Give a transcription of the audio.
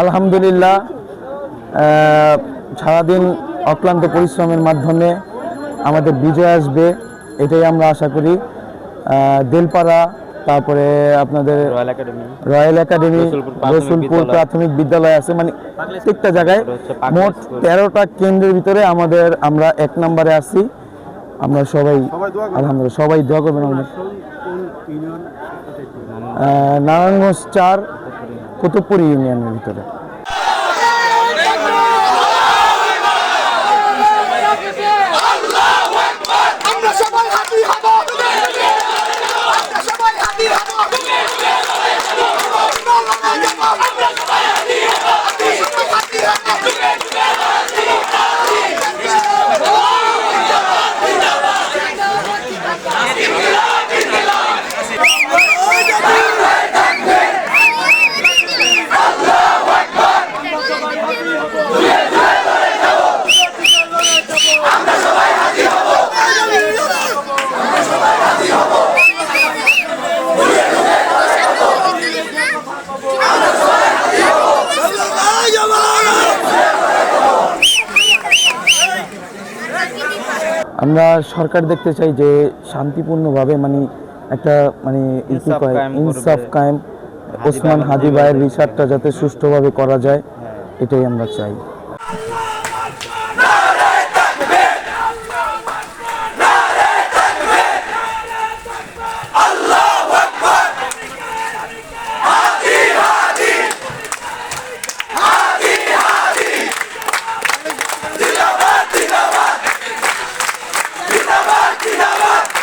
আলহামদুলিল্লাহ সারাদিন অক্লান্ত পরিশ্রমের মাধ্যমে আমাদের বিজয় আসবে এটাই আমরা আশা করি। দেলপাড়া তারপরে আপনাদের রয়্যাল একাডেমি। রয়্যাল রসুলপুর প্রাথমিক বিদ্যালয়। আছে মানে প্রত্যেকটা জায়গায় মোট তেরোটা কেন্দ্রের ভিতরে আমাদের আমরা এক নম্বরে আছি। আমরা সবাই আলহামদুলিল্লাহ সবাই দোয়া করবেন আমাদের। নারায়ণগঞ্জ চার কুতুবপুর ইউনিয়নের ভিতরে? আমরা আমরা সরকার দেখতে চাই যে শান্তিপূর্ণভাবে মানে একটা মানে ইনসাফ কায়েম। ওসমান হাজি ভাইয়ের রিসার্চটা যাতে সুষ্ঠুভাবে করা যায় এটাই আমরা চাই আমরা